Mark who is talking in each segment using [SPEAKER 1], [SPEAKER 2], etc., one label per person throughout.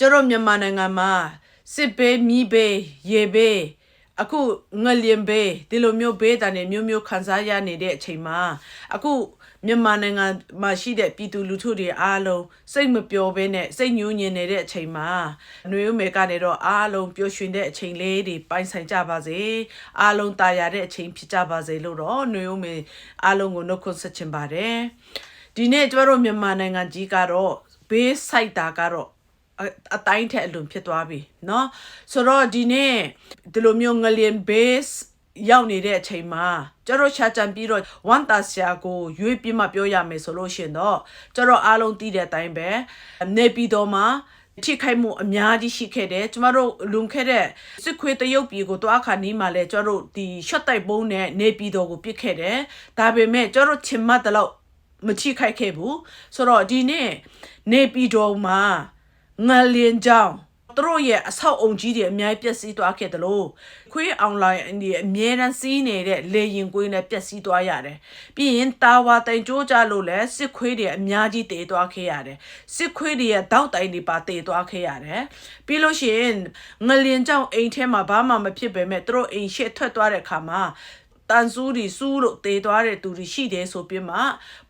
[SPEAKER 1] ကျတော့မြန်မာနိုင်ငံမှာစစ်ဘေးမြီးဘေးရေဘေးအခုငလျင်ဘေးဒီလိုမျိုးဘေးတန်တွေမျိုးမျိုးခံစားရနေတဲ့အချိန်မှာအခုမြန်မာနိုင်ငံမှာရှိတဲ့ပြည်သူလူထုတွေအားလုံးစိတ်မပျော်ဘဲနဲ့စိတ်ညှိုးညင်နေတဲ့အချိန်မှာຫນွေဦးမေကနေတော့အားလုံးပျော်ရွှင်တဲ့အချိန်လေးတွေပိုင်ဆိုင်ကြပါစေအားလုံးတာယာတဲ့အချိန်ဖြစ်ကြပါစေလို့တော့ຫນွေဦးမေအားလုံးကိုနှုတ်ခွန်းဆက်ချင်ပါတယ်ဒီနေ့ကျမတို့မြန်မာနိုင်ငံကြီးကတော့ဘေးဆိုင်တာကတော့ အအတိုင်းထက်အလွန်ဖြစ်သွားပြီเนาะဆိုတော့ဒီနေ့ဒီလိုမျိုးငလျင် base ရောက်နေတဲ့အချိန်မှာကျတော့ရှာချန်ပြီးတော့ဝန်တာဆရာကိုရွေးပြမပြောရမယ်ဆိုလို့ရှရင်တော့ကျတော့အားလုံးသိတဲ့အတိုင်းပဲနေပြီးတော့မှထိခိုက်မှုအများကြီးရှိခဲ့တယ်ကျမတို့လွန်ခဲ့တဲ့စစ်ခွေးတရုတ်ပြည်ကိုတွားခါနီးမှာလဲကျတို့ဒီ shot တိုက်ပုံးနဲ့နေပြည်တော်ကိုပစ်ခဲ့တယ်ဒါပေမဲ့ကျတို့ချင်မတ်တလို့မချိခိုက်ခဲ့ဘူးဆိုတော့ဒီနေ့နေပြည်တော်မှာ ငလျင်ကြောင့်သူတို့ရဲ့အဆောက်အုံကြီးတွေအများကြီးပျက်စီးသွားခဲ့တယ်လို့ခွေးအွန်လိုင်းဒီအမြဲတမ်းစီးနေတဲ့လေရင်ကွေးနဲ့ပျက်စီးသွားရတယ်။ပြီးရင်တာဝါတိုင်ကြိုးကြလို့လဲစစ်ခွေးတွေအများကြီးတည်သွားခဲ့ရတယ်။စစ်ခွေးတွေရဲ့တောက်တိုင်တွေပါတည်သွားခဲ့ရတယ်။ပြီးလို့ရှိရင်ငလျင်ကြောင့်အိမ်ထဲမှာဘာမှမဖြစ်ပေမဲ့သူတို့အိမ်ရှေ့ထွက်သွားတဲ့ခါမှာ တန်ဆူးတွေစူးလို့တေသွားတဲ့သူတွေရှိတယ်ဆိုပြီးမှ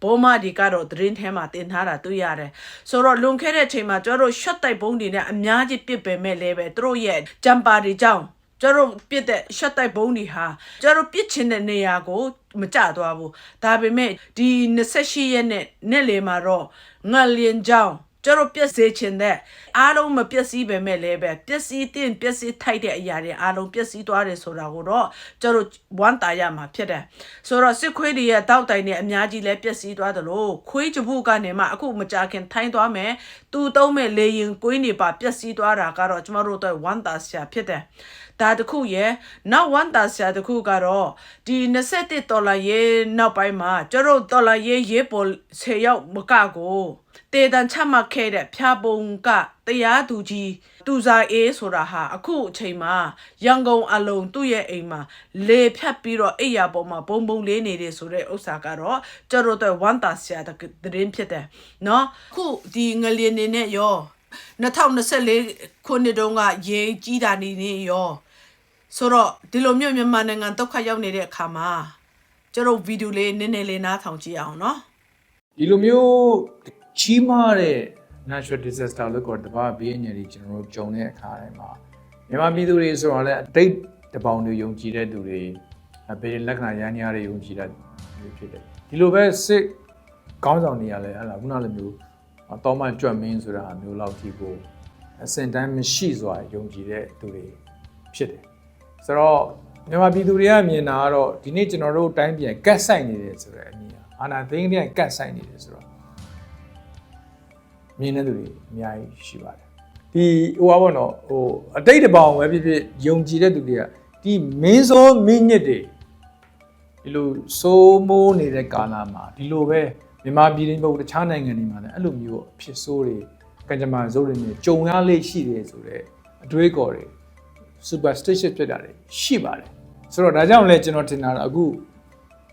[SPEAKER 1] ဘောမဒီကတော့သတင်းထဲမှာတင်ထားတာတွေ့ရတယ်ဆိုတော့လွန်ခဲ့တဲ့အချိန်မှာကျတို့ shot တိုက်ပုံးတွေနဲ့အများကြီးပြစ်ပေမဲ့လည်းပဲသူတို့ရဲ့ဂျမ်ပါတွေကြောင့်ကျတို့ပြစ်တဲ့ shot တိုက်ပုံးတွေဟာကျတို့ပြစ်ချင်တဲ့နေရာကိုမကြသွားဘူးဒါပေမဲ့ဒီ28ရက်နဲ့နေ့လေမှာတော့ငလျင်ကြောင့် ကျတော့ပြက်စေချင်တဲ့အားလုံးမပြက်စီးပဲမဲ့လည်းပဲပြက်စီးတင်ပြက်စီးထိုက်တဲ့အရာတွေအားလုံးပြက်စီးသွားတယ်ဆိုတာကိုတော့ကျတော့ဝမ်းတာရမှာဖြစ်တယ်ဆိုတော့စစ်ခွေးတွေရဲ့တောက်တိုင်တွေအများကြီးလည်းပြက်စီးသွားတယ်လို့ခွေးကြဖို့ကနေမှအခုမကြခင်ထိုင်းသွားမယ်သူသုံးမဲ့လေရင်ကွင်းတွေပါပြက်စီးသွားတာကတော့ကျမတို့တော့ဝမ်းတာဆရာဖြစ်တယ် ဒါတခုရဲ့နောက်ဝန်တာဆရာတခုကတော့ဒီ27ဒေါ်လာရေးနောက်ပိုင်းမှာကျတို့ဒေါ်လာရေးရေးပေါ်10ရောက်မကကိုတေတန်ချမှတ်ခဲ့တဲ့ဖျားပုံကတရားသူကြီးသူစာအေးဆိုတာဟာအခုအချိန်မှာရန်ကုန်အလုံးသူ့ရဲ့အိမ်မှာလေဖြတ်ပြီးတော့အိယာပေါ်မှာဘုံဘုံလေးနေတယ်ဆိုတဲ့ဥစ္စာကတော့ကျတို့တော့ဝန်တာဆရာတရင်ဖြစ်တယ်เนาะခုဒီငလျင်နေနဲ့ရော2024ခုနှစ်တုန်းကရေကြီးတာနေနေရော ဆိုတော့ဒီလိုမျိုးမြန်မာနိုင်ငံဒုက္ခရောက်နေတဲ့အခါမှာကျတို့ဗီဒီယိုလေးနည်းနည်းလေးနားထောင်ကြည့်အောင်နော်
[SPEAKER 2] ဒီလိုမျိုးကြီးမားတဲ့ natural disaster လို့ခေါ်တဲ့ဘာဘေးအန္တရာယ်တွေကျွန်တော်တို့ကြုံတဲ့အခါတိုင်းမှာမြန်မာပြည်သူတွေဆိုတာလည်းအတိတ်တပေါင်တွေယုံကြည်တဲ့သူတွေဘေးလက္ခဏာရန်ညာတွေယုံကြည်တဲ့လူဖြစ်တယ်ဒီလိုပဲစစ်ကောင်းဆောင်တွေကလည်းဟဲ့လားခုနလိုမျိုးတောမှကြွမင်းဆိုတာမျိုးလောက်ကြီးကိုအစင်တန်းမရှိစွာယုံကြည်တဲ့သူတွေဖြစ်တယ် ဆိုတော့မြန်မာပြည်သူတွေကမြင်တာကတော့ဒီနေ့ကျွန်တော်တို့တိုင်းပြည်ကတ်ဆိုင်နေတယ်ဆိုတဲ့အမြင်အာနာသိန်းတွေကတ်ဆိုင်နေတယ်ဆိုတော့မြင်တဲ့သူတွေအများကြီးရှိပါတယ်ဒီဟိုပါဘောနော်ဟိုအတိတ်တပေါင်းပဲဖြစ်ဖြစ်ယုံကြည်တဲ့သူတွေကဒီမင်းစောမင်းညစ်တွေဒီလိုစိုးမိုးနေတဲ့ကာလမှာဒီလိုပဲမြန်မာပြည်တွင်းပုတ်တခြားနိုင်ငံတွေမှာလည်းအဲ့လိုမျိုးအဖြစ်ဆိုးတွေကံကြမ္မာစိုးတွေနဲ့ကြုံရလေရှိတယ်ဆိုတော့အတွေးခေါ်တွေ superstitious ဖြစ်တာတွေရှိပါတယ်ဆိုတော့ဒါကြောင့်လဲကျွန်တော်ထင်တာတော့အခု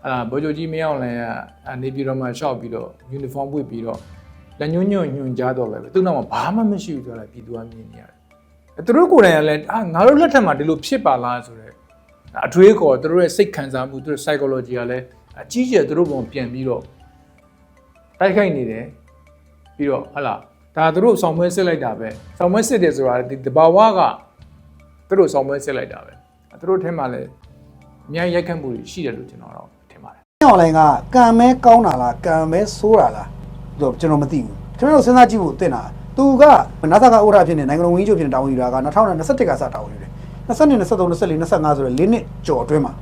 [SPEAKER 2] ဟာဗိုလ်ချုပ်ကြီးမင်းအောင်လှိုင်ကနေပြည်တော်မှာရှောက်ပြီးတော့ uniform ဝတ်ပြီးတော့လက်ညှိုးညွန့်ညွန့်ကြားတော့လဲပဲသူ့နောက်မှာဘာမှမရှိဘူးဆိုတော့ပြည်သူကမြင်နေရတယ်အဲသူတို့ကိုယ်တိုင်ကလည်းအာငါတို့လက်ထက်မှာဒီလိုဖြစ်ပါလားဆိုတော့အထွေးခေါ်သူတို့ရဲ့စိတ်ခံစားမှုသူတို့ psychology ကလည်းအကြီးကျယ်သူတို့ပုံပြန်ပြီးတော့တိုက်ခိုက်နေတယ်ပြီးတော့ဟလာဒါသူတို့ဆောင်မွဲစစ်လိုက်တာပဲဆောင်မွဲစစ်တယ်ဆိုတာဒီတဘာဝက သူတို့ဆောင်မွဲစစ်လိုက်တာပဲသူတို့ထဲမှာလည်းအများကြီးရိုက်ခတ်မှုတွေရှိတယ်လို့ကျွန်တော်တော့ထင်ပါတယ်
[SPEAKER 3] အွန်လိုင်းကကံမဲကောင်းတာလားကံမဲဆိုးတာလားဆိုတော့ကျွန်တော်မသိဘူးကျွန်တော်တို့စဉ်းစားကြည့်ဖို့တင်တာသူကနာသကဥရဖြစ်နေနိုင်ငံတော်ဝန်ကြီးချုပ်ဖြစ်နေတာဝန်ယူတာက2021ကစတာဝန်ယူတယ်22 23 24 25ဆိုတော့၄နှစ်ကျော်အတွင်းမှာ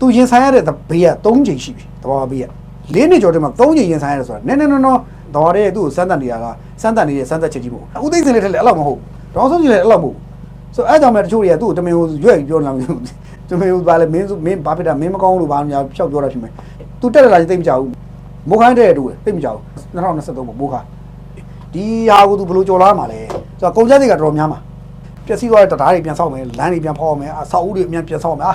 [SPEAKER 3] သူရင်ဆိုင်ရတဲ့ဘေးက3ချိန်ရှိပြီတဘာဝဘေးက၄နှစ်ကျော်အတွင်းမှာ3ချိန်ရင်ဆိုင်ရတယ်ဆိုတာနည်းနည်းနော်နော်တော်ရဲသူ့ကိုစမ်းသပ်နေတာကစမ်းသပ်နေတဲ့စမ်းသပ်ချက်ကြီးမဟုတ်ဘူးဦးသိန်းစင်လည်းထက်လည်းအဲ့လောက်မဟုတ်ဘူးဒေါအောင်စုကြည်လည်းအဲ့လောက်မဟုတ်ဘူး ဆိုအဲ့ကြောင့်လည်းတချို့တွေကသူ့ကိုတမင်ကိုရွက်ပြီးပြောလာမျိုးတမင်ကိုပါလေမင်းမင်းဘာဖြစ်တာမင်းမကောင်းလို့ဘာများဖြောက်ပြောတာဖြစ်မယ်သူတက်လာချင်းသိမကြဘူးမိုးခိုင်းတဲ့တူသိမကြဘူး2023ပေါ့မိုးခါဒီဟာကိုသူဘယ်လိုကြော်လာမှာလဲဆိုတော့ကုန်ကြမ်းတွေကတော်တော်များမှာပျက်စီးသွားတဲ့တရားတွေပြန်ဆောက်မယ်လမ်းတွေပြန်ဖောက်မယ်အဆောက်အဦတွေအမြန်ပြန်ဆောက်မယ်အာ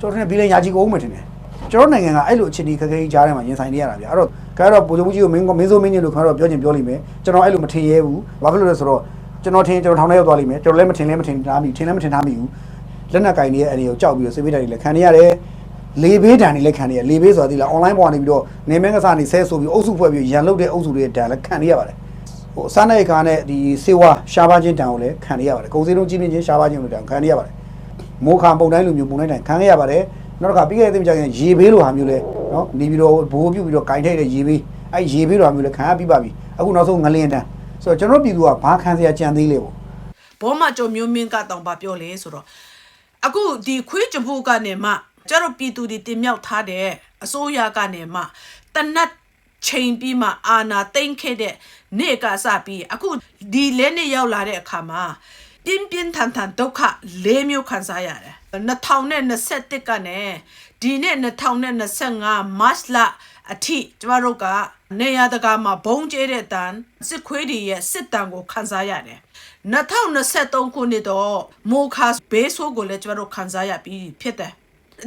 [SPEAKER 3] ကျွန်တော်ထင်တယ်ဘီလန်ယာကြီးကိုဦးမယ်ထင်တယ်ကျွန်တော်နိုင်ငံကအဲ့လိုအခြေအနေခက်ခဲကြီးကြားထဲမှာရင်ဆိုင်နေရတာဗျအဲ့တော့ခါတော့ပိုချုပ်ကြီးကိုမင်းကမင်းစိုးမင်းကြီးလို့ခါတော့ပြောချင်ပြောလိမ့်မယ်ကျွန်တော်အဲ့လိုမထင်ရဲဘူးဘာဖြစ်လို့လဲဆိုတော့ ကျွန်တော်ထင်ကျွန်တော်ထောင်ထဲရောက်သွားလိမ့်မယ်ကျွန်တော်လည်းမထင်လည်းမထင်ထားမိထင်လည်းမထင်ထားမိဘူးလက်နက်ကင်တွေရဲ့အနေကိုကြောက်ပြီးတော့စေဘေးတန်တွေလည်းခံနေရတယ်လေဘေးတန်တွေလည်းခံနေရလေဘေးဆိုတာဒီလား online ပေါ်ကနေပြီးတော့နေမင်းကစားနေဆဲဆိုပြီးအုပ်စုဖွဲ့ပြီးရန်လုတ်တဲ့အုပ်စုတွေရဲ့တန်လည်းခံနေရပါတယ်ဟိုစားနေတဲ့ခါနဲ့ဒီစေဝါရှားပါခြင်းတန်ကိုလည်းခံနေရပါတယ်ကုန်စည်လုံးကြီးမြင့်ခြင်းရှားပါခြင်းလိုတန်ခံနေရပါတယ်မိုးခါပုံတိုင်းလိုမျိုးပုံတိုင်းတိုင်းခံခဲ့ရပါတယ်နောက်တစ်ခါပြီးခဲ့တဲ့သိမကြခင်ရေဘေးလိုဟာမျိုးလဲနော်နေပြီးတော့ဘိုးပြုတ်ပြီးတော့ဂိုင်းထိတ်တဲ့ရေဘေးအဲ့ရေဘေးလိုဟာမျိုးလဲခံရပြီးပါပြီအခုနောက်ဆုံးငလင်းတန်း ဆိုတော့ကျွန်တော်ပြည်သူကဘာခံစရာကြံသေးလဲပေါ့
[SPEAKER 1] ဘောမကြုံမျိုးမင်းကတော့ဗာပြောလဲဆိုတော့အခုဒီခွေးကြဖို့ကနေမှကျတော့ပြည်သူတွေတင်မြောက်ထားတဲ့အစိုးရကနေမှတနတ်ချိန်ပြီးမှအာနာတိန်ခဲ့တဲ့နေ့ကစပြီးအခုဒီလဲနေ့ရောက်လာတဲ့အခါမှာပြင်းပြင်းထန်ထန်ဒုက္ခ၄မျိုးခံစားရတယ်2021ကနေ ဒီနေ့2025 March လအထိကျမတို့ကနေရတကာမှာဘုံကျဲတဲ့တန်စစ်ခွေးတွေရဲ့စစ်တမ်းကိုခန်းစားရတယ်2023ခုနှစ်တော့မိုခါဘေးဆိုးကိုလည်းကျမတို့ခန်းစားရပြီးဖြစ်တယ်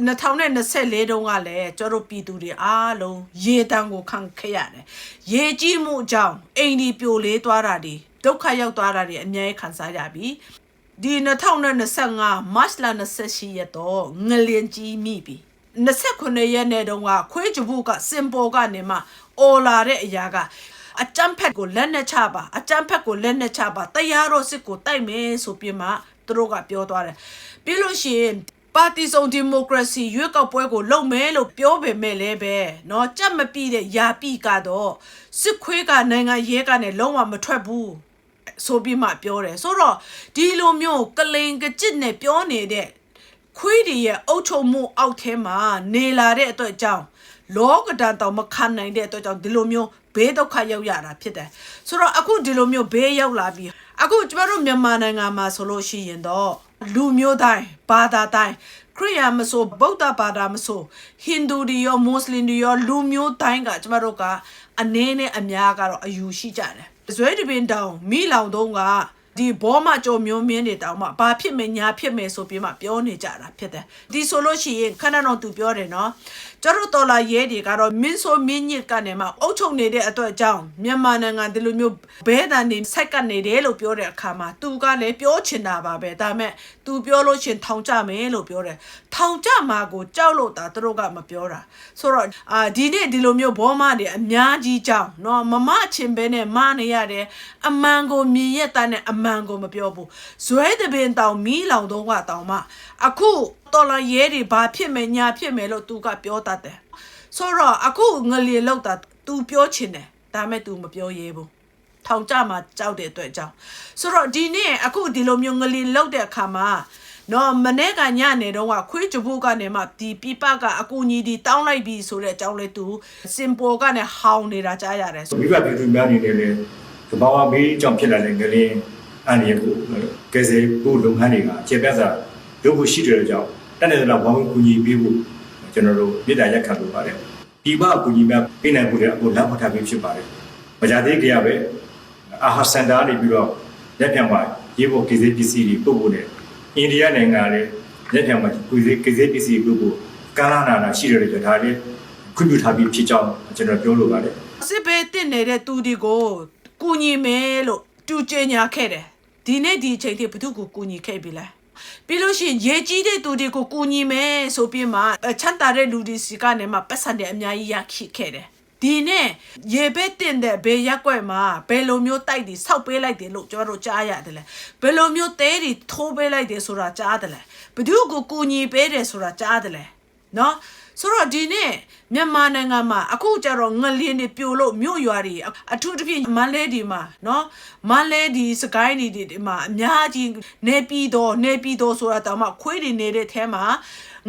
[SPEAKER 1] 2024တုန်းကလည်းကျတို့ပြည်သူတွေအားလုံးရေတန်းကိုခံခဲ့ရတယ်။ရေကြီးမှုကြောင့်အိမ်ဒီပြိုလေးသွားတာတွေဒုက္ခရောက်သွားတာတွေအများကြီးခံစားရပြီ။ဒီ2025 March လ28ရက်တော့ငလင်ကြီးမိပြီ။ 29ရက်နေ့တုန်းကခွေးကြဘူးကစင်ပေါ်ကနေမှအော်လာတဲ့အရာကအကြမ်းဖက်ကိုလက်နဲ့ချပါအကြမ်းဖက်ကိုလက်နဲ့ချပါတရားတော်စစ်ကိုတိုက်မယ်ဆိုပြီးမှသူတို့ကပြောသွားတယ်ပြီးလို့ရှိရင်ပါတီစုံဒီမိုကရေစီရွေးကောက်ပွဲကိုလုပ်မယ်လို့ပြောပေမဲ့လည်းပဲเนาะကြက်မပြည့်တဲ့ယာပိကတော့စစ်ခွေးကနိုင်ငံရဲကနေလုံးဝမထွက်ဘူးဆိုပြီးမှပြောတယ်ဆိုတော့ဒီလိုမျိုးကလိန်ကကြစ်နဲ့ပြောနေတဲ့ ခွေးတွေရဲ့အုပ်ချုပ်မှုအောက်ထဲမှာနေလာတဲ့အတွက်ကြောင့်လောကဒဏ်တောင်မခံနိုင်တဲ့အတွက်ကြောင့်ဒီလိုမျိုးဘေးဒုက္ခရောက်ရတာဖြစ်တယ်ဆိုတော့အခုဒီလိုမျိုးဘေးရောက်လာပြီးအခုကျမတို့မြန်မာနိုင်ငံမှာဆိုလို့ရှိရင်တော့လူမျိုးတိုင်းဘာသာတိုင်းခရစ်ယာန်မဆိုဗုဒ္ဓဘာသာမဆိုဟိန္ဒူတွေရောမွတ်စလင်တွေရောလူမျိုးတိုင်းကကျမတို့ကအနည်းနဲ့အများကတော့အယူရှိကြတယ်ဇွဲတပင်တောင်မိလောင်တုံးက ဒီဘောမကြော်မျိုးမင်းတွေတောင်မှဘာဖြစ်မယ်ညာဖြစ်မယ်ဆိုပြီးမှပြောနေကြတာဖြစ်တယ်ဒီဆိုလို့ရှိရင်ခဏတော့သူပြောတယ်နော်ကျတို့တော်လာရဲတွေကတော့မင်းဆိုမင်းညစ်ကနေမှအုတ်ချုံနေတဲ့အတွက်ကြောင့်မြန်မာနိုင်ငံဒီလိုမျိုးဘဲတန်နေဆက်ကနေတယ်လို့ပြောတဲ့အခါမှာသူကလည်းပြောချင်တာပါပဲဒါပေမဲ့သူပြောလို့ရှရင်ထောင်ကြမယ်လို့ပြောတယ်ထောင်ကြမှာကိုကြောက်လို့တာသူတို့ကမပြောတာဆိုတော့အာဒီနေ့ဒီလိုမျိုးဘောမတွေအများကြီးကြောင့်เนาะမမအချင်းပဲနဲ့မနေရတယ်အမှန်ကိုမြင်ရတဲ့နဲ့အ မှန်ကိုမပြောဘူးဇွဲတပင်တောင်မီးလောင်တော့ကတောင်မှအခုတော်လာရဲတွေဘာဖြစ်မယ်ညာဖြစ်မယ်လို့သူကပြောတတ်တယ်ဆိုတော့အခုငလျင်လောက်တာ तू ပြောချင်တယ်ဒါပေမဲ့ तू မပြောရဲဘူးထောင်ကြမှာကြောက်တဲ့အတွက်ကြောင့်ဆိုတော့ဒီနေ့အခုဒီလိုမျိုးငလျင်လောက်တဲ့အခါမှာနော်မနေ့ကညနေတော့ကခွေးကြဖို့ကနေမှဒီပြပကအကူကြီးဒီတောင်းလိုက်ပြီဆိုတဲ့အကြောင်းလေးသူစင်ပေါ်ကနေဟောင်းနေတာကြားရတယ်
[SPEAKER 4] မိဘပြည်သူများအနေနဲ့လည်းကဘာဝဘေးကြောင့်ဖြစ်လာတဲ့ငလင်း အန်ရကိုကယ်ဆယ်ဖို့လုပ်ငန်းတွေကခြေပြတ်စာလုပ်ဖို့ရှိတဲ့ကြောင့်တက်တဲ့လောက်ဝိုင်းကူညီပေးဖို့ကျွန်တော်တို့မြေတားရက်ခံလိုပါတယ်ဒီဘအကူညီများပေးနိုင်ဖို့လည်းအခုလက်ဖတ်ထားပြီးဖြစ်ပါတယ်မကြသေးကြရပဲအာဟာစင်တာနေပြီးတော့လက်ပြန်မှာရေးဖို့ကိစ္စပစ္စည်းတွေပို့ဖို့နဲ့အိန္ဒိယနိုင်ငံလည်းလက်ပြန်မှာကုစေကိစ္စပစ္စည်းပို့ဖို့ကာလနာနာရှိတယ်ကြဒါလည်းခွင့်ပြုထားပြီးဖြစ်ကြောင်းကျွန်တော်ပြောလိုပါတယ်
[SPEAKER 1] စစ်ဘေးတင်နေတဲ့သူတွေကိုကူညီမယ်လို့တူကျညာခဲ့တယ် ဒီနေ့ဒီအချိန်ထိဘသူကိုကူညီခဲ့ပြီလဲပြီးလို့ရှိရင်ရေကြီးတဲ့သူတွေကိုကူညီမယ်ဆိုပြီးမှချမ်းသာတဲ့လူတွေစီကနေမှပတ်စံတယ်အများကြီးရခိခဲ့တယ်ဒီနဲ့ရေဘက်တင်တဲ့ဘေးရက်ွက်မှာဘယ်လိုမျိုးတိုက်ပြီးဆောက်ပေးလိုက်တယ်လို့ကျွန်တော်တို့ကြားရတယ်လေဘယ်လိုမျိုးတဲတွေထိုးပေးလိုက်တယ်ဆိုတာကြားတယ်လေဘသူကိုကူညီပေးတယ်ဆိုတာကြားတယ်လေ နော်ဆိုတော့ဒီနေ့မြန်မာနိုင်ငံမှာအခုကျတော့ငလင်းတွေပြိုလို့မြို့ရွာတွေအထူးသဖြင့်မန္တလေးဒီမှာနော်မန္တလေးဒီစကိုင်းဒီဒီမှာအများကြီးနေပြည်တော်နေပြည်တော်ဆိုတာတောင်မှခွေးတွေနေတဲ့ထဲမှာ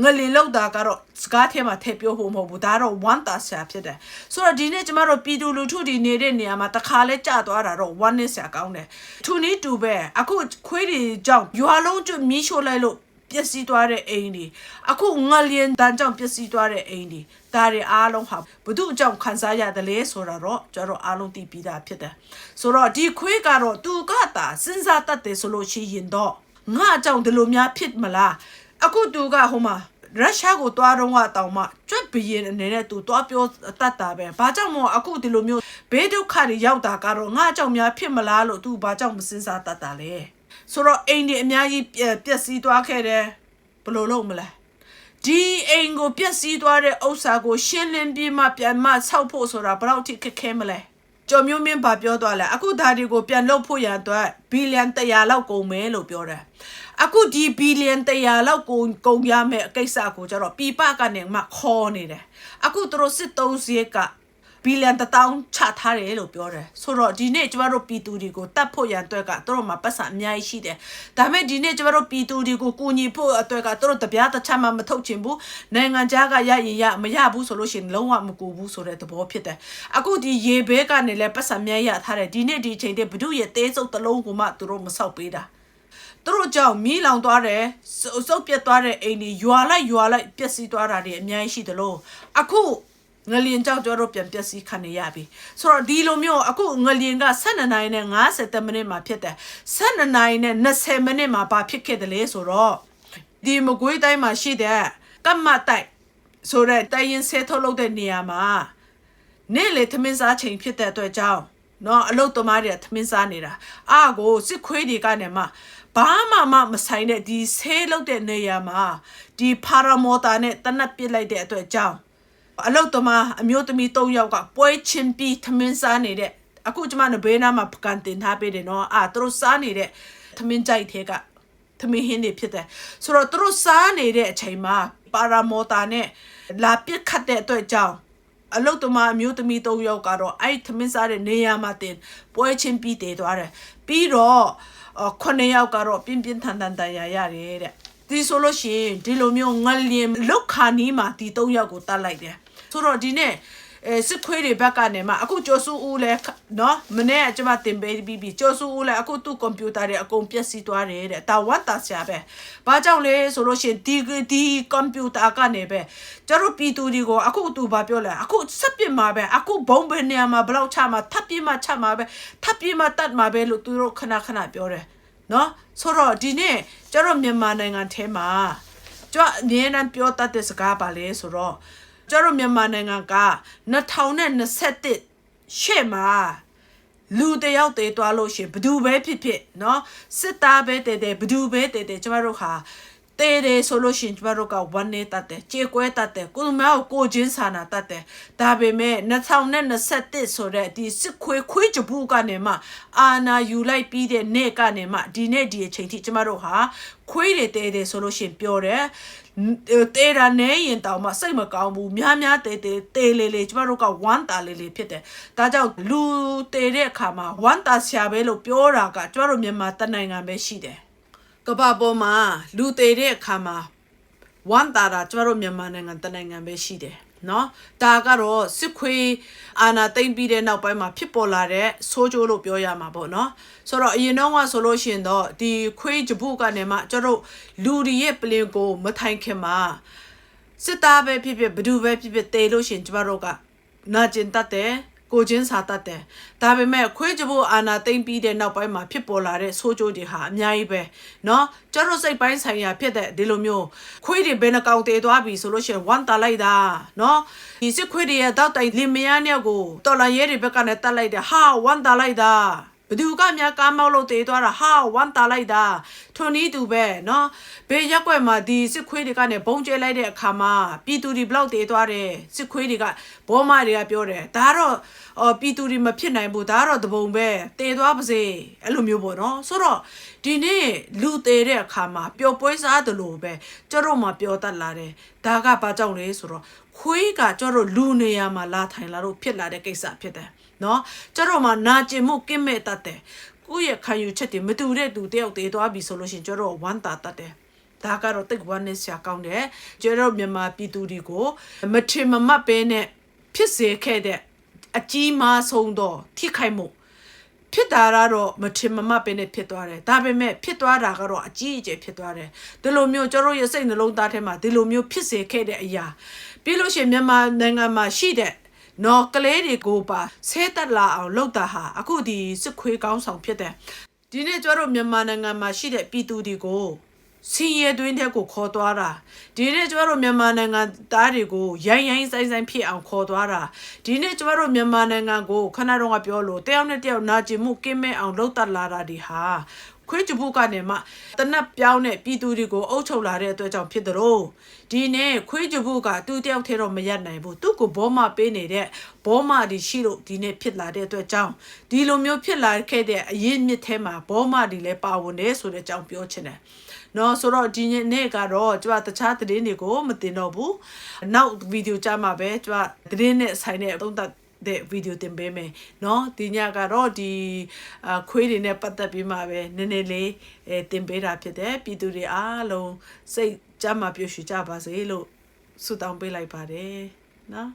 [SPEAKER 1] ငလင်လောက်တာကတော့စကားထဲမှာထည့်ပြောဖို့မဟုတ်ဘူးဒါတော့ဝမ်းတာဆရာဖြစ်တယ်ဆိုတော့ဒီနေ့ကျမတို့ပြည်သူလူထုတွေနေတဲ့နေရာမှာတခါလဲကြာသွားတာတော့ဝမ်းနည်းဆရာကောင်းတယ်ထူနီးတူပဲအခုခွေးတွေကြောင့်ရွာလုံးကျွတ်မီးရှို့လိုက်လို့ ပျက်စီးသွားတဲ့အိမ်တွေအခုငလျင်တန်းကြောင့်ပျက်စီးသွားတဲ့အိမ်တွေဒါတွေအားလုံးဟာဘု து အကြောင်းခံစားရတယ်လေဆိုတော့ကျွန်တော်အားလုံးသိပြီးသားဖြစ်တယ်ဆိုတော့ဒီခွေးကတော့သူကတာစဉ်းစားတတ်တယ်ဆိုလို့ရှိရင်တော့ငါအကြောင်းဒီလိုများဖြစ်မလားအခုသူကဟိုမှာရုရှားကိုတွားတော့ကတောင်မှကျွတ်ဘရင်အနေနဲ့သူတွားပြောတတ်တာပဲဘာကြောင့်မို့အခုဒီလိုမျိုးဘေးဒုက္ခတွေရောက်တာကတော့ငါကြောင့်များဖြစ်မလားလို့သူဘာကြောင့်မစင်စားတတ်တာလဲ ဆိုတော့အိမ်ဒီအများကြီးပျက်စီးသွားခဲ့တယ်ဘယ်လိုလုပ်မလဲဒီအိမ်ကိုပျက်စီးသွားတဲ့ဥစ္စာကိုရှင်းလင်းပြီးမှပြန်မဆောက်ဖို့ဆိုတာဘယ်တော့ထိခက်ခဲမလဲကျော်မျိုးမင်းဘာပြောသွားလဲအခုဒါဒီကိုပြန်လုပ်ဖို့ရန်အတွက်ဘီလီယံ100လောက်ကုန်မယ်လို့ပြောတယ်အခုဒီဘီလီယံ100လောက်ကုန်ကုန်ရမယ်အကိစ္စကိုကျတော့ပြပကနေမှခေါ်နေတယ်အခုသူတို့စစ်သုံးစည်းက ဘီလီယံ1000ချထားတယ်လို့ပြောတယ်ဆိုတော့ဒီနေ့ကျမတို့ပြည်သူတွေကိုတတ်ဖို့ရန်အတွက်ကသူတို့မှာပတ်စံအများကြီးရှိတယ်ဒါပေမဲ့ဒီနေ့ကျမတို့ပြည်သူတွေကိုကူညီဖို့အတွက်ကသူတို့တပြားတစ်ချက်မှမထုတ်ချင်ဘူးနိုင်ငံခြားကရရင်ရမရဘူးဆိုလို့ရှိရင်လုံးဝမကူဘူးဆိုတဲ့သဘောဖြစ်တယ်အခုဒီရေဘဲကနေလည်းပတ်စံအများကြီးရထားတယ်ဒီနေ့ဒီချိန်တည်းဘဒုရဲ့သေးစုပ်တစ်လုံးကိုမှသူတို့မဆောက်ပေးတာသူတို့ကြောင့်မီးလောင်သွားတယ်စုစုပ်ပြတ်သွားတဲ့အိမ်တွေရွာလိုက်ရွာလိုက်ပျက်စီးသွားတာတွေအများကြီးရှိသလိုအခု ငလျင်ကြောက်ကြတော့ပြန်ပျက်စီးခံနေရပြီဆိုတော့ဒီလိုမျိုးအခုငလျင်က12နိုင်နဲ့50မိနစ်မှာဖြစ်တယ်12နိုင်နဲ့20မိနစ်မှာဘာဖြစ်ခဲ့တယ်လဲဆိုတော့ဒီမကွေးတိုင်းမှာရှိတဲ့ကမ္မတိုက်ဆိုတဲ့တိုင်းရင်ဆဲထုတ်လုပ်တဲ့နေရာမှာနေ့လေသမင်းစားချိန်ဖြစ်တဲ့အတွက်ကြောင့်နော်အလုတ်သမားတွေကသမင်းစားနေတာအာကိုစစ်ခွေးတွေကနေမှဘာမှမမဆိုင်တဲ့ဒီဆေးလုတ်တဲ့နေရာမှာဒီပါရာမောတာနဲ့တနက်ပစ်လိုက်တဲ့အတွက်ကြောင့် အလုတ်သမားအမျိုးသမီး၃ယောက်ကပွဲချင်းပြီးသမင်းစားနေတဲ့အခုကျမတို့ဘေးနားမှာပကန်တင်ထားပေးတယ်နော်အာသူတို့စားနေတဲ့သမင်းကြိုက်တဲ့ကသမီးဟင်းတွေဖြစ်တယ်ဆိုတော့သူတို့စားနေတဲ့အချိန်မှာပါရာမောတာနဲ့လာပစ်ခတ်တဲ့အတွက်ကြောင့်အလုတ်တမအမျိုးသမီး၃ယောက်ကတော့အဲ့သမင်းစားတဲ့နေရာမှာတင်ပွဲချင်းပြီးတည်သွားတယ်ပြီးတော့အော်ခုနှစ်ယောက်ကတော့ပြင်းပြင်းထန်ထန်တရားရတယ်တဲ့ဒီဆိုလို့ရှိရင်ဒီလိုမျိုးငလျင်လောက်ခါနီးမှာဒီ၃ယောက်ကိုတတ်လိုက်တယ် ဆိုတော့ဒီနေ့အဲစစ်ခွေးတွေဘက်ကနေမှအခုကျော်စုဦးလဲနော်မနေ့ကကျွန်မတင်ပေးပြီးပြီကျော်စုဦးလဲအခုသူ့ကွန်ပျူတာတွေအကုန်ပျက်စီးသွားတယ်တဲ့တာဝတ်တာဆရာပဲဘာကြောင့်လဲဆိုလို့ရှိရင်ဒီဒီကွန်ပျူတာကနေပဲကျတို့ပြည်သူတွေကိုအခုသူဘာပြောလဲအခုစက်ပြစ်မှာပဲအခုဘုံဘယ်နေရာမှာဘလောက်ချမှာထပ်ပြစ်မှာချမှာပဲထပ်ပြစ်မှာတတ်မှာပဲလို့သူတို့ခဏခဏပြောတယ်နော်ဆိုတော့ဒီနေ့ကျတို့မြန်မာနိုင်ငံထဲမှာကျွန်တော်အမြဲတမ်းပြောတတ်တဲ့စကားပါလေဆိုတော့ ကျွန်တော်မြန်မာနိုင်ငံက2021ရှေ့မှာလူတယောက်တည်သွားလို့ရှရင်ဘယ်သူပဲဖြစ်ဖြစ်เนาะစစ်သားပဲတည်တယ်ဘယ်သူပဲတည်တယ်ကျမတို့ဟာ တည်တယ်ဆိုလို့ရှရင်ကျမတို့ကဝန်နေတတ်တယ်ကြေကွဲတတ်တယ်ကိုယ်မကိုကိုချင်းစာနာတတ်တယ်ဒါပေမဲ့2021ဆိုတဲ့ဒီစစ်ခွေးခွေးကြဘူးကနေမှအာနာယူလိုက်ပြီးတဲ့နေ့ကနေမှဒီနေ့ဒီအချိန်ထိကျမတို့ဟာခွေးတွေတည်တယ်ဆိုလို့ရှရင်ပြောတယ်တေးတာနဲ့ရင်တောင်မှစိတ်မကောင်းဘူးများများတေးတေးတေးလေလေကျမတို့ကဝမ်းတာလေးလေးဖြစ်တယ်ဒါကြောင့်လူတေးတဲ့အခါမှာဝမ်းတာဆရာပဲလို့ပြောတာကကျမတို့မြန်မာတနိုင်ငံပဲရှိတယ် ကမ္ဘာပေါ်မှာလူတေးတဲ့အခါမှာဝမ်းတာတာကျမတို့မြန်မာနိုင်ငံတနိုင်ငံပဲရှိတယ်နော်ဒါကတော့စစ်ခွေးအာနာသိမ့်ပြီးတဲ့နောက်ပိုင်းမှာဖြစ်ပေါ်လာတဲ့ဆိုးကျိုးလို့ပြောရမှာပေါ့နော်ဆိုတော့အရင်တော့ကဆိုလို့ရှိရင်တော့ဒီခွေးဂျပုကနေမှကျတို့လူတွေရဲ့ပလင်ကိုမထိုင်ခင်မှာစစ်သားပဲဖြစ်ဖြစ်ဘယ်သူပဲဖြစ်ဖြစ်တေလို့ရှိရင်ကျမတို့ကနာကျင်တတ်တယ် ကိုချင်းစာတတ်တယ်ဒါပေမဲ့ခွေးကြဖို့အာနာသိမ့်ပြီးတဲ့နောက်ပိုင်းမှာဖြစ်ပေါ်လာတဲ့ဆိုးကျိုးတွေဟာအများကြီးပဲเนาะကျတို့စိတ်ပိုင်းဆိုင်ရာဖြစ်တဲ့ဒီလိုမျိုးခွေးတွေဘယ်နှကောင်တည်သွားပြီဆိုလို့ရှိရင်ဝမ်းတာလိုက်တာเนาะဒီစစ်ခွေးတွေရဲ့တောက်တိုင်လင်မယားเนี่ยကိုတော်လာရဲတွေဘက်ကနဲ့တတ်လိုက်တယ်ဟာဝမ်းတာလိုက်တာ ဘသူကများကားမောက်လို့တေးသွားတာဟာဝမ်းတာလိုက်တာထွန်နီးသူပဲเนาะဘေးရက်ွက်မှာဒီစစ်ခွေးတွေကနေဘုံကျဲလိုက်တဲ့အခါမှာပြည်သူတွေဘလောက်တေးသွားတယ်စစ်ခွေးတွေကဘောမတွေကပြောတယ်ဒါကတော့အော်ပြည်သူတွေမဖြစ်နိုင်ဘူးဒါကတော့တပုံပဲတေးသွားပါစေအဲ့လိုမျိုးပေါ့နော်ဆိုတော့ဒီနေ့လူတေးတဲ့အခါမှာပျော်ပွဲစားတယ်လို့ပဲကျတို့မှပျော်တတ်လာတယ်ဒါကဘာကြောင့်လဲဆိုတော့ခွေးကကျတို့လူနေရာမှာလာထိုင်လာလို့ဖြစ်လာတဲ့ကိစ္စဖြစ်တယ် နော်ကျတော့မှနာကျင်မှုကင်းမဲ့တတ်တယ်ကိုယ့်ရဲ့ခံယူချက်တွေမတူတဲ့သူတယောက်တည်သွားပြီဆိုလို့ရှိရင်ကျတော့ဝမ်းသာတတ်တယ်ဒါကတော့တိတ်ဝမ်းနဲ့ဆရာကောင်းတယ်ကျတော့မြန်မာပြည်သူတွေကိုမထင်မမှတ်ပဲနဲ့ဖြစ်စေခဲ့တဲ့အကြီးမားဆုံးသောထိခိုက်မှုဖြစ်တာကတော့မထင်မမှတ်ပဲနဲ့ဖြစ်သွားတယ်ဒါပေမဲ့ဖြစ်သွားတာကတော့အကြီးအကျယ်ဖြစ်သွားတယ်ဒီလိုမျိုးကျတို့ရဲ့စိတ်နှလုံးသားထဲမှာဒီလိုမျိုးဖြစ်စေခဲ့တဲ့အရာပြီးလို့ရှိရင်မြန်မာနိုင်ငံမှာရှိတဲ့ နော်ကလေးတွေကိုပါဆဲတက်လာအောင်လုပ်တာဟာအခုဒီစစ်ခွေးကောင်းဆောင်ဖြစ်တယ်ဒီနေ့ကျတို့မြန်မာနိုင်ငံမှာရှိတဲ့ပြည်သူတွေကိုစင်ရဲတွင်းတဲ့ကိုခေါ်သွားတာဒီနေ့ကျမတို့မြန်မာနိုင်ငံသားတွေကိုရိုင်းရိုင်းဆိုင်ဆိုင်ဖြစ်အောင်ခေါ်သွားတာဒီနေ့ကျမတို့မြန်မာနိုင်ငံကိုခဏတော့ကပြောလို့တယောက်နဲ့တယောက်နာကျင်မှုကင်းမဲ့အောင်လုပ်တတ်လာတာဒီဟာ ခွေးချဖို့ကနေမှတနက်ပြောင်းတဲ့ပြည်သူတွေကိုအုပ်ချုပ်လာတဲ့အတွက်ကြောင့်ဖြစ်တဲ့တော့ဒီနေ့ခွေးချဖို့ကသူတယောက်ထဲတော့မရက်နိုင်ဘူးသူ့ကိုဘောမပေးနေတဲ့ဘောမဒီရှိလို့ဒီနေ့ဖြစ်လာတဲ့အတွက်ကြောင့်ဒီလိုမျိုးဖြစ်လာခဲ့တဲ့အရေးမြစ်ထဲမှာဘောမဒီလည်းပါဝင်တယ်ဆိုတဲ့အကြောင်းပြောချင်တယ်နော်ဆိုတော့ဒီနေ့ကတော့ကျမတခြားသတင်းတွေကိုမတင်တော့ဘူးနောက်ဗီဒီယိုကြမှာပဲကျမသတင်းနဲ့ဆိုင်တဲ့သုံးသပ် တဲ့ဗီဒီယိုတင်ပေးမယ်เนาะဒီညကတော့ဒီအခွေးတွေနဲ့ပတ်သက်ပြီးမှပဲနည်းနည်းလေးအဲတင်ပေးတာဖြစ်တယ်ပြည်သူတွေအားလုံးစိတ်ကြမ်းမှပျော်ရွှင်ကြပါစေလို့ဆုတောင်းပေးလိုက်ပါတယ်เนาะ